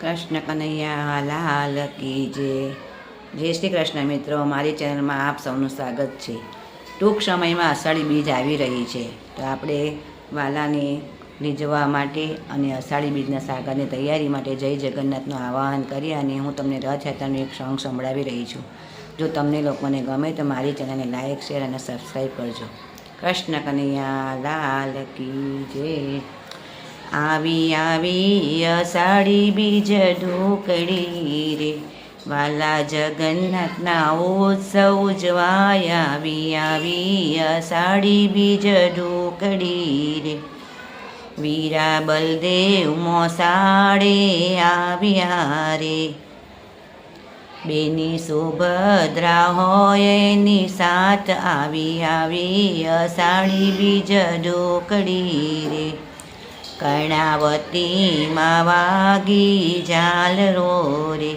કૃષ્ણ કનૈયા લાલ કી જય. શ્રી કૃષ્ણ મિત્રો, મારી ચેનલમાં આપ સૌનું સ્વાગત છે. ટૂંક સમયમાં અષાઢી બીજ આવી રહી છે. તો આપણે વાલાને રીઝવવા માટે અને અષાઢી બીજના સાગરની તૈયારી માટે જય જગન્નાથનું આવાહન કરી અને હું તમને રથયાત્રાનું એક સોંગ સંભળાવી રહી છું. જો તમને લોકોને ગમે તો મારી ચેનલને લાઇક શેર અને સબસ્ક્રાઈબ કરજો. કૃષ્ણ કનૈયા લાલ કી આવી આવી અષાઢી બીજ ઢોકળી રે. વાલા જગન્નાથના ઉત્સવ ઉજવાય. આવી આવી અષાઢી બીજ ઢોકળી રે. વીરા બલદેવ મોસાડે આવ્યા રે. બેની સુભદ્રા હોય એની સાથ. આવી આવી અષાઢી બીજ ઢોકળી રે. કર્ણાવતીમાં વાગી ઝાલરો રે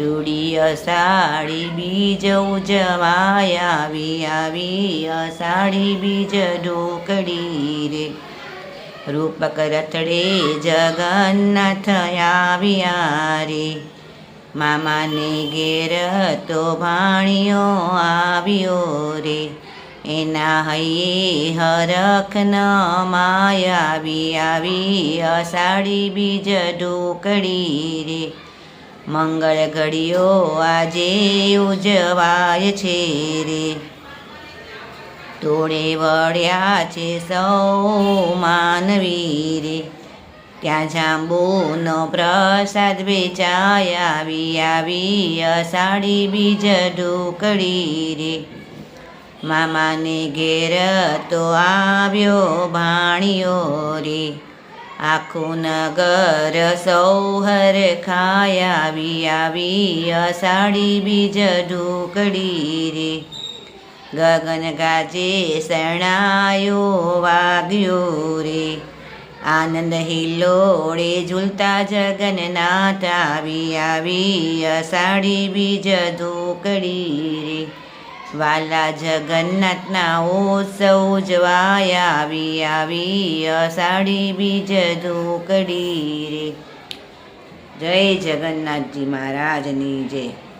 રૂડી અષાઢી બીજ ઉજવાય, આવી આવી અષાઢી બીજ ઢોકડી રે. રૂપક રથડે જગન્નાથ આવ્યા રે. મામાને ઘેર તો ભાણિયો આવ્યો રે. એના હૈયે હરખ ન માય આવી આવી અષાઢી બીજ ઢોકળી રે. મંગળ ઘડીઓ આજે ઉજવાય છે રે. તોડે વળ્યા છે સૌ માનવી રે. ત્યાં જાંબુનો પ્રસાદ વેચાય આવી આવી અષાઢી બીજ ઢોકળી રે. મામાને ઘેર તો આવ્યો ભાણિયો રે. આખું નગર સૌહર ખાય આવી આવી અષાઢી બીજ ઢોકળી રે. ગગન ગાજે શરણાયો વાગ્યો રે. આનંદ હિલોળે ઝૂલતા જગન્નાથ. આવી આવી અષાઢી બીજ ઢોકળી રે. વાલા જગન્નાથના ઉત્સવ ઉજવાય આવી આવી અષાઢી બીજ ઢોકળી રે. જય જગન્નાથજી મહારાજની જય.